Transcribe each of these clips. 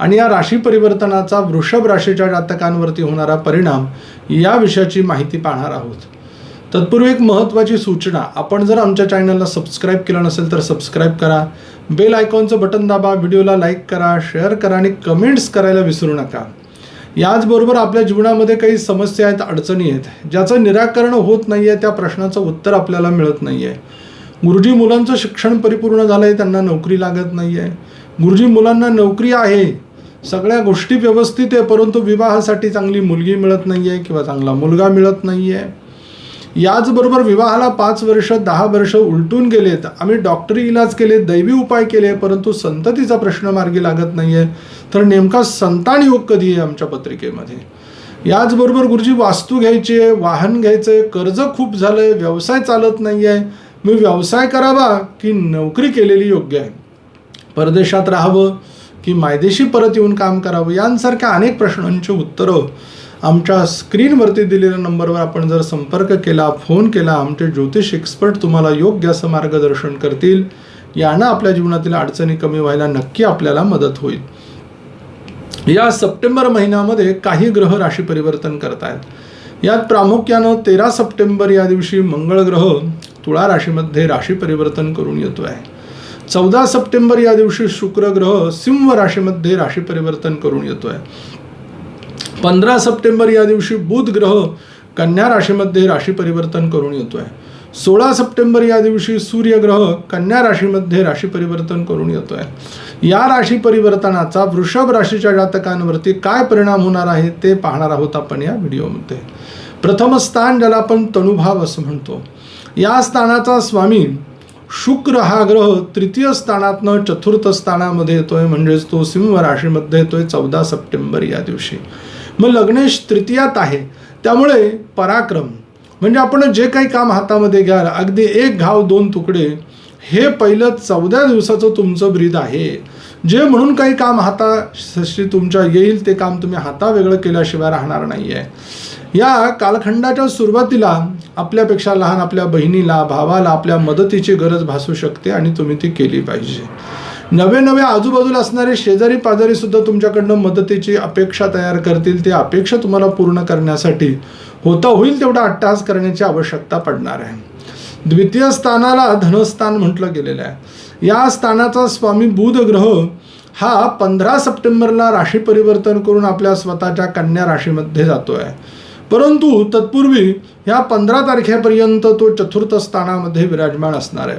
आणि या राशी परिवर्तनाचा वृषभ राशीच्या जातकांवरती होणारा परिणाम या विषयाची माहिती पाहणार आहोत. तत्पूर्वी एक महत्त्वाची सूचना आपण जर आमच्या चॅनलला सबस्क्राईब केलं नसेल तर सबस्क्राईब करा. बेल आयकॉनचं बटन दाबा व्हिडिओला लाईक करा शेअर करा आणि कमेंट्स करायला विसरू नका. याचबरोबर आपल्या जीवनामध्ये काही समस्या आहेत अडचणी आहेत ज्याचं निराकरण होत नाही आहे त्या प्रश्नाचं उत्तर आपल्याला मिळत नाही आहे गुरुजी मुलांचं शिक्षण परिपूर्ण झालं आहे त्यांना नोकरी लागत नाही आहे गुरुजी मुलांना नोकरी आहे. सगळ्या गोष्टी व्यवस्थित आहे परंतु विवाहासाठी चांगली मुलगी मिळत नाही आहे किंवा चांगला मुलगा मिळत नाही आहे याचबरोबर विवाहाला पाच वर्ष दहा वर्ष उलटून गेलेत. आम्ही डॉक्टरी इलाज केले दैवी उपाय केले परंतु संततीचा प्रश्न मार्गी लागत नाही आहे तर नेमका संतान योग कधी आहे आमच्या पत्रिकेमध्ये? याचबरोबर गुरुजी वास्तू घ्यायची आहे वाहन घ्यायचं आहे कर्ज खूप झालं आहे व्यवसाय चालत नाही आहे मी व्यवसाय करावा की नोकरी केलेली योग्य आहे? परदेशात राहावं की मायदेशी परत येऊन काम करावं यांसारख्या अनेक प्रश्नांची उत्तरं आमच्या स्क्रीनवरती दिलेल्या नंबरवर आपण जर संपर्क केला फोन केला आमचे ज्योतिष एक्सपर्ट तुम्हाला योग्य असं मार्गदर्शन करतील. यानं आपल्या जीवनातील अडचणी कमी व्हायला नक्की आपल्याला मदत होईल. या सप्टेंबर महिन्यामध्ये काही ग्रह राशी परिवर्तन करतायत. यात प्रामुख्यानं तेरा सप्टेंबर या दिवशी मंगळ ग्रह तुळा राशीमध्ये राशी परिवर्तन करून येतो आहे चौदा सप्टेंबर या दिवशी शुक्र ग्रह सिंह राशीमध्ये राशी परिवर्तन करून येतो आहे पंधरा सप्टेंबर या दिवशी बुध ग्रह कन्या राशीमध्ये राशी परिवर्तन करून येतो आहे सोळा सप्टेंबर या दिवशी सूर्यग्रह कन्या राशीमध्ये राशी परिवर्तन करून येतो आहे या राशी परिवर्तनाचा वृषभ राशीच्या जातकांवरती काय परिणाम होणार आहे ते पाहणार आहोत आपण या व्हिडिओमध्ये. प्रथम स्थान ज्याला आपण तणुभाव असं म्हणतो. या स्थानाचा स्वामी शुक्र हा ग्रह तृतीय स्थानातनं चतुर्थ स्थानामध्ये येतोय म्हणजेच तो सिंह राशीमध्ये येतोय चौदा सप्टेंबर या दिवशी. मग लग्नेश तृतीयात आहे त्यामुळे पराक्रम. म्हणजे आपण जे काही काम हातामध्ये घ्याल अगदी एक घाव दोन तुकडे हे पहिलं चौदा दिवसाचं तुमचं ब्रीद आहे. जे म्हणून काही काम हाताशी तुमच्या येईल ते काम तुम्ही हाता वेगळं केल्याशिवाय राहणार नाही आहे या कालखंडाच्या सुरुवातीला आपल्यापेक्षा लहान आपल्या बहिणीला भावाला आपल्या मदतीची गरज भासू शकते आणि तुम्ही ती केली पाहिजे. नवे नवे आजूबाजूला असणारे शेजारी पाजारी सुद्धा तुमच्याकडनं मदतीची अपेक्षा तयार करतील. ती अपेक्षा तुम्हाला पूर्ण करण्यासाठी होता होईल तेवढा अट्टहास करण्याची आवश्यकता पडणार आहे. द्वितीय स्थानाला धनस्थान म्हटलं गेलेलं आहे. या स्थानाचा स्वामी बुध ग्रह हा पंधरा सप्टेंबरला राशी परिवर्तन करून आपल्या स्वतःच्या कन्या राशीमध्ये जातो आहे परंतु तत्पूर्वी ह्या पंधरा तारखेपर्यंत तो चतुर्थ स्थानामध्ये विराजमान असणार आहे.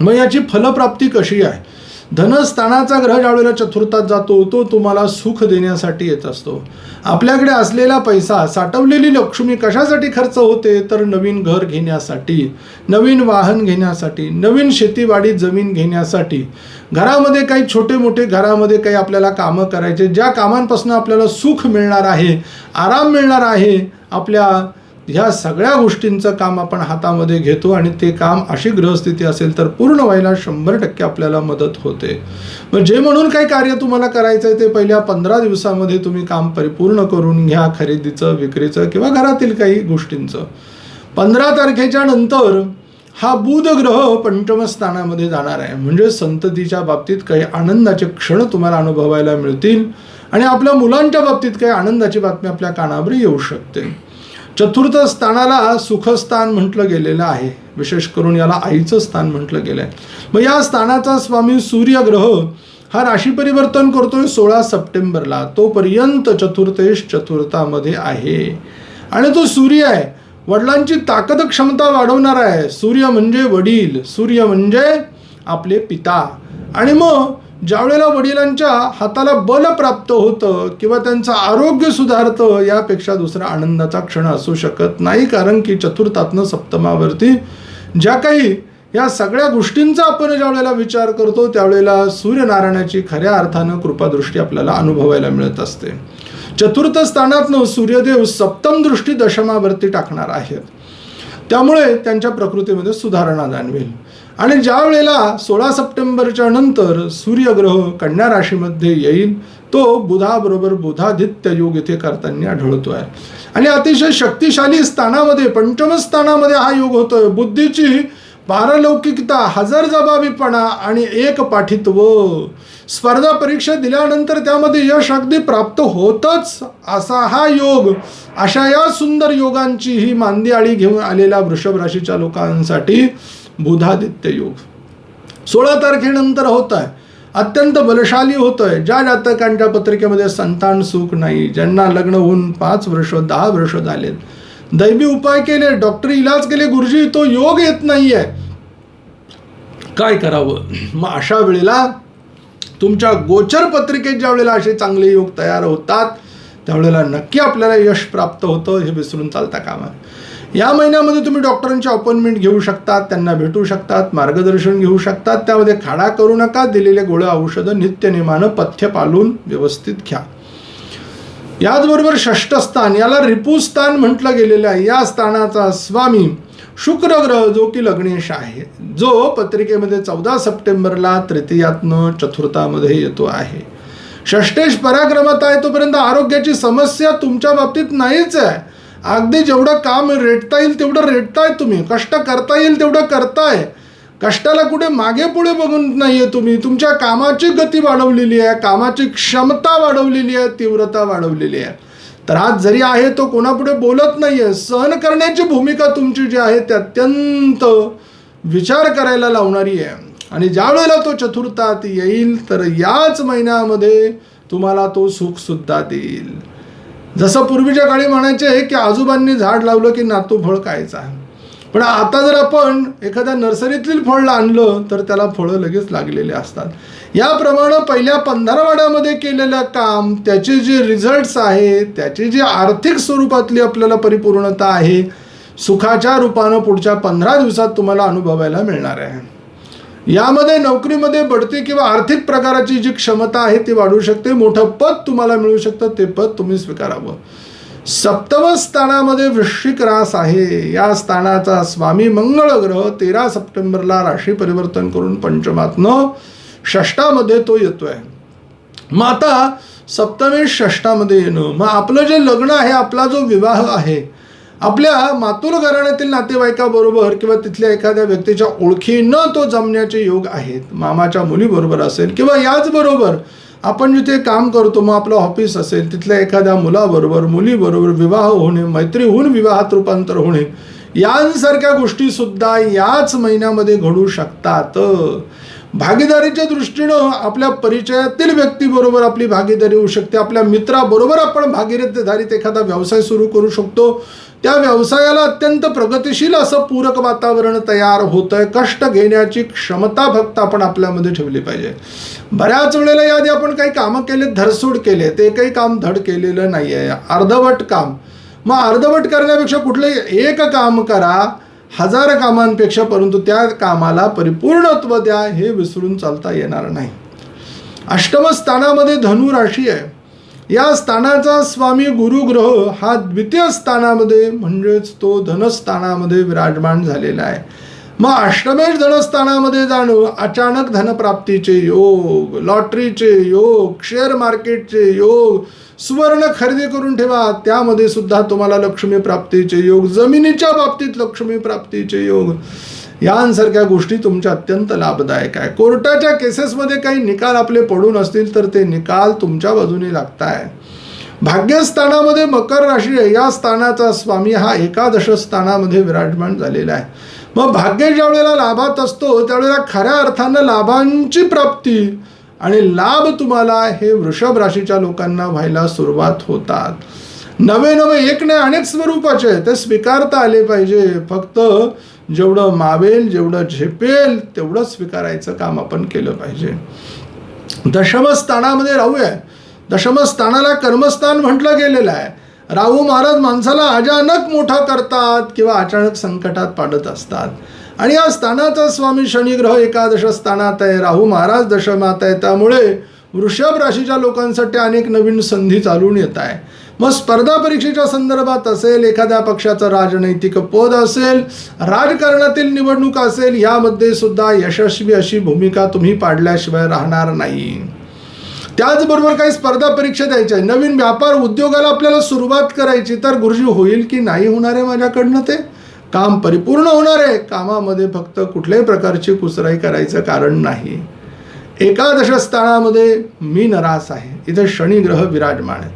मग याची फलप्राप्ती कशी आहे? धनस्थानाचा ग्रह ज्यावेळेला चतुर्थात जातो तो तुम्हाला सुख देण्यासाठी येत असतो. आपल्याकडे असलेला पैसा साठवलेली लक्ष्मी कशासाठी खर्च होते? तर नवीन घर घेण्यासाठी नवीन वाहन घेण्यासाठी नवीन शेतीवाडी जमीन घेण्यासाठी. घरामध्ये काही छोटे मोठे घरामध्ये काही आपल्याला कामं करायचे ज्या कामांपासून आपल्याला सुख मिळणार आहे आराम मिळणार आहे आपल्या ह्या सगळ्या गोष्टींचं काम आपण हातामध्ये घेतो आणि ते काम अशी ग्रहस्थिती असेल तर पूर्ण व्हायला शंभर टक्के आपल्याला मदत होते. मग जे म्हणून काही कार्य तुम्हाला करायचं आहे ते पहिल्या पंधरा दिवसामध्ये तुम्ही काम परिपूर्ण करून घ्या खरेदीचं विक्रीचं किंवा घरातील काही गोष्टींचं. पंधरा तारखेच्या नंतर हा बुध ग्रह पंचमस्थानामध्ये जाणार आहे. म्हणजे संततीच्या बाबतीत काही आनंदाचे क्षण तुम्हाला अनुभवायला मिळतील आणि आपल्या मुलांच्या बाबतीत काही आनंदाची बातमी आपल्या कानावर येऊ शकते. चतुर्थ स्थानाला सुखस्थान म्हटलं गेलेलं आहे. विशेष करून याला आईचं स्थान म्हटलं गेलं आहे मग या स्थानाचा स्वामी सूर्यग्रह हा राशी परिवर्तन करतोय सोळा सप्टेंबरला. तोपर्यंत चतुर्थेश चतुर्थामध्ये आहे. आणि तो सूर्य आहे. वडिलांची ताकद क्षमता वाढवणार आहे. सूर्य म्हणजे वडील. सूर्य म्हणजे आपले पिता. आणि मग ज्यावेळेला वडिलांच्या हाताला बल प्राप्त होतं किंवा त्यांचं आरोग्य सुधारतं यापेक्षा दुसरा आनंदाचा क्षण असू शकत नाही. कारण की चतुर्थातनं सप्तमावरती ज्या काही या सगळ्या गोष्टींचा आपण ज्यावेळेला विचार करतो त्यावेळेला सूर्यनारायणाची खऱ्या अर्थानं कृपादृष्टी आपल्याला अनुभवायला मिळत असते. चतुर्थ स्थानातनं सूर्यदेव सप्तम दृष्टी दशमावरती टाकणार आहेत. त्यामुळे त्यांच्या प्रकृतीमध्ये सुधारणा जाणवेल. आणि ज्या वेळेला सोळा सप्टेंबरच्या नंतर सूर्यग्रह कन्या राशीमध्ये येईल तो बुधाबरोबर बुधादित्य योग इथे करताना आढळतो आहे आणि अतिशय शक्तिशाली स्थानामध्ये पंचम स्थानामध्ये हा योग होतोय. बुद्धीची पारलौकिकता हजर जबाबीपणा आणि एक पाठित्व. स्पर्धा परीक्षा दिल्यानंतर त्यामध्ये यश अगदी प्राप्त होतच असा हा योग. अशा या सुंदर योगांची ही मांदी आळी घेऊन आलेल्या वृषभ राशीच्या लोकांसाठी बुधादित्य योग. सोळा तारखेनंतर होत आहे अत्यंत बलशाली होत आहे ज्या जातकांच्या पत्रिकेमध्ये संतान सुख नाही ज्यांना लग्न होऊन पाच वर्ष दहा वर्ष झालेत. दैवी उपाय केले डॉक्टर इलाज केले गुरुजी तो योग येत नाहीये. काय करावं? मग अशा वेळेला तुमच्या गोचर पत्रिकेत ज्या वेळेला असे चांगले योग तयार होतात त्यावेळेला नक्की आपल्याला यश प्राप्त होतं हे विसरून चालता कामा या महिन्यामध्ये तुम्ही डॉक्टरांची अपॉइंटमेंट घेऊ शकतात त्यांना भेटू शकतात मार्गदर्शन घेऊ शकतात त्यामध्ये खाडा करू नका दिलेले गोळ्या औषधं नित्यनियमानं पथ्य पालून व्यवस्थित घ्या. याचबरोबर षष्ठ स्थान याला रिपुस्थान म्हटलं गेलेलं आहे. या स्थानाचा स्वामी शुक्र ग्रह जो की लग्नेश आहे जो पत्रिकेमध्ये चौदा सप्टेंबरला तृतीयातनं चतुर्थामध्ये येतो आहे. षष्टेश पराक्रमात आहे तोपर्यंत आरोग्याची समस्या तुमच्या बाबतीत नाहीच आहे. अगदी जेवढं काम रेटता येईल तेवढं रेटताय तुम्ही. कष्ट करता येईल तेवढं करताय. कष्टाला कुठे मागे पुढे बघून नाहीये तुम्ही. तुमच्या कामाची गती वाढवलेली आहे. कामाची क्षमता वाढवलेली आहे. तीव्रता वाढवलेली आहे. तर आज जरी आहे तो कोणापुढे बोलत नाहीये. सहन करण्याची भूमिका तुमची जी आहे ती अत्यंत विचार करायला लावणारी आहे. आणि ज्या वेळेला तो चतुर्थात येईल तर याच महिन्यामध्ये तुम्हाला तो सुख सुद्धा देईल. जसं पूर्वीच्या काळी म्हणायचे की आजोबांनी झाड लावलं की नातू फळ खायचा. पण आता जर आपण एखाद्या नर्सरीतील फळ आणलं तर त्याला फळं लगेच लागलेले असतात. याप्रमाणे पहिल्या पंधरवाड्यामध्ये केलेलं काम त्याचे जे रिझल्ट्स आहे त्याची जी आर्थिक स्वरूपातली आपल्याला परिपूर्णता आहे सुखाच्या रूपानं पुढच्या पंधरा दिवसात तुम्हाला अनुभवायला मिळणार आहे. यामध्ये नोकरीमध्ये बढती किंवा आर्थिक प्रकाराची जी क्षमता आहे ती वाढू शकते. मोठं पद तुम्हाला मिळू शकतं. ते पद तुम्ही स्वीकारावं. सप्तम स्थानामध्ये वृश्चिक रास आहे. या स्थानाचा स्वामी मंगळ ग्रह तेरा सप्टेंबरला राशी परिवर्तन करून पंचमातनं षष्टामध्ये तो येतोय. मग आता सप्तमेश षष्टामध्ये येणं. मग आपलं जे लग्न आहे आपला जो विवाह आहे आपल्या मातुल घराण्यातील नातेवाईकाबरोबर किंवा तिथल्या एखाद्या व्यक्तीच्या ओळखीनं तो जमण्याचे योग आहेत मामाच्या मुलीबरोबर असेल किंवा याचबरोबर आपण जिथे काम करतो मग आपलं ऑफिस असेल तिथल्या एखाद्या मुलाबरोबर मुलीबरोबर विवाह होणे मैत्री होऊन विवाहात रूपांतर होणे यांसारख्या गोष्टी सुद्धा याच महिन्यामध्ये घडू शकतात. भागीदारीच्या दृष्टीनं आपल्या परिचयातील व्यक्तीबरोबर आपली भागीदारी होऊ शकते आपल्या मित्राबरोबर आपण भागीदारीत एखादा व्यवसाय सुरू करू शकतो त्या व्यवसायाला अत्यंत प्रगतिशील असं पूरक वातावरण तयार होतंय. कष्ट घेण्याची क्षमता फक्त आपण आपल्यामध्ये ठेवली पाहिजे. बऱ्याच वेळेला याआधी आपण काही कामं केले धरसूड केले ते काही काम धड केलेलं नाही आहे अर्धवट काम. मग अर्धवट करण्यापेक्षा कुठलंही एक काम करा. हजार कामांपेक्षा परंतु त्या कामाला परिपूर्णत्व द्या हे विसरून चालता येणार नाही. अष्टम स्थानामध्ये धनु राशी आहे. या स्थानाचा स्वामी गुरुग्रह हा द्वितीय स्थानामध्ये म्हणजेच तो धनस्थानामध्ये विराजमान झालेला आहे. मग अष्टमेश धनस्थानामध्ये जाणं अचानक धनप्राप्तीचे योग लॉटरीचे योग शेअर मार्केटचे योग सुवर्ण खरेदी करून ठेवा. त्यामध्ये सुद्धा तुम्हाला लक्ष्मी प्राप्तीचे योग जमिनीच्या बाबतीत लक्ष्मी प्राप्तीचे योग. यांसारख्या गोष्टी तुमच्या अत्यंत लाभदायक आहे. कोर्टाच्या केसेसमध्ये काही निकाल आपले पडून असतील तर ते निकाल तुमच्या बाजूने लागताय. भाग्यस्थानामध्ये मकर राशी आहे. या स्थानाचा स्वामी हा एकादश स्थानामध्ये विराजमान झालेला आहे. मग भाग्य ज्यावेळेला लाभात असतो त्यावेळेला खऱ्या अर्थानं लाभांची प्राप्ती आणि लाभ तुम्हाला हे वृषभ राशीच्या लोकांना व्हायला सुरुवात होतात. नवे नवे एक नाही अनेक स्वरूपाचे ते स्वीकारता आले पाहिजे. फक्त जेवढं मावेल जेवढं झेपेल तेवढं स्वीकारायचं काम आपण केलं पाहिजे. दशमस्थानामध्ये राहूया. राहू आहे कर्मस्थान म्हटलं गेलेलं आहे. राहू महाराज माणसाला अचानक मोठा करतात किंवा अचानक संकटात पाडत असतात. आणि या स्थानाचा स्वामी शनिग्रह एकादश स्थानात आहे. राहू महाराज दशमात आहे. त्यामुळे वृषभ राशीच्या लोकांसाठी अनेक नवीन संधी चालून येत आहे. मग स्पर्धा परीक्षेच्या संदर्भात असेल एखाद्या पक्षाचं राजनैतिक पद असेल राजकारणातील निवडणूक असेल यामध्ये सुद्धा यशस्वी अशी भूमिका तुम्ही पाडल्याशिवाय राहणार नाही. त्याचबरोबर काही स्पर्धा परीक्षा द्यायच्या आहे. नवीन व्यापार उद्योगाला आपल्याला सुरुवात करायची तर गुरुजी होईल की नाही होणार आहे माझ्याकडनं ते? काम परिपूर्ण होणार आहे. कामामध्ये फक्त कुठल्याही प्रकारची कुसराई करायचं कारण नाही. एकादश स्थानामध्ये मी नरास आहे. इथे शनी ग्रह विराजमान आहे.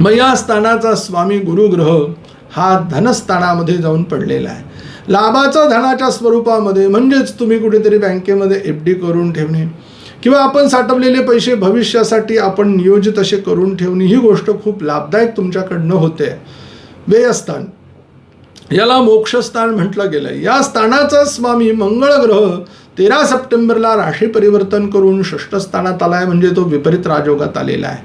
मग या स्थानाचा स्वामी गुरुग्रह हा धनस्थानामध्ये जाऊन पडलेला आहे. लाभाचा धनाच्या स्वरूपामध्ये म्हणजेच तुम्ही कुठेतरी बँकेमध्ये एफ डी करून ठेवणे किंवा आपण साठवलेले पैसे भविष्यासाठी आपण नियोजित असे करून ठेवणे ही गोष्ट खूप लाभदायक तुमच्याकडनं होते. व्ययस्थान. याला मोक्षस्थान म्हटलं गेलं या स्थानाचा स्वामी मंगळ ग्रह तेरा सप्टेंबरला राशी परिवर्तन करून षष्ठ स्थानात आलाय म्हणजे तो विपरीत राजयोगात आलेला आहे.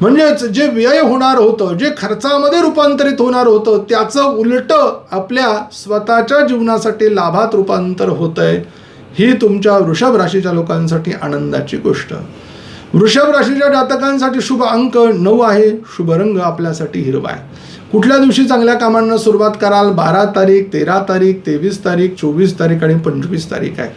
म्हणजेच जे व्यय होणार होतं जे खर्चामध्ये रूपांतरित होणार होतं त्याचं उलट आपल्या स्वतःच्या जीवनासाठी लाभात रूपांतर होत आहे ही तुमच्या वृषभ राशीच्या लोकांसाठी आनंदाची गोष्ट. वृषभ राशीच्या जातकांसाठी शुभ अंक नऊ आहे. शुभ रंग आपल्यासाठी हिरवा आहे. कुठल्या दिवशी चांगल्या कामांना सुरुवात कराल? बारा तारीख तेरा तारीख तेवीस तारीख चोवीस तारीख आणि पंचवीस तारीख आहे.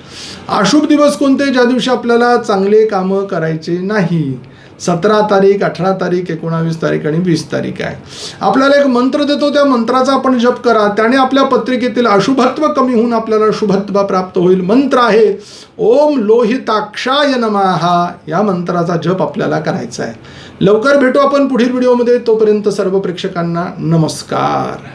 अशुभ दिवस कोणते? ज्या दिवशी आपल्याला चांगले कामं करायचे नाही. सतरा तारीख अठरा तारीख एकोणावीस तारीख आणि वीस तारीख आहे. आपल्याला एक मंत्र देतो त्या मंत्राचा आपण जप करा. त्याने आपल्या पत्रिकेतील अशुभत्व कमी होऊन आपल्याला शुभत्व प्राप्त होईल. मंत्र आहे ओम लोहिताक्षाय नमहा या मंत्राचा जप आपल्याला करायचा आहे. लवकर भेटू आपण पुढील व्हिडिओमध्ये तोपर्यंत सर्व प्रेक्षकांना नमस्कार.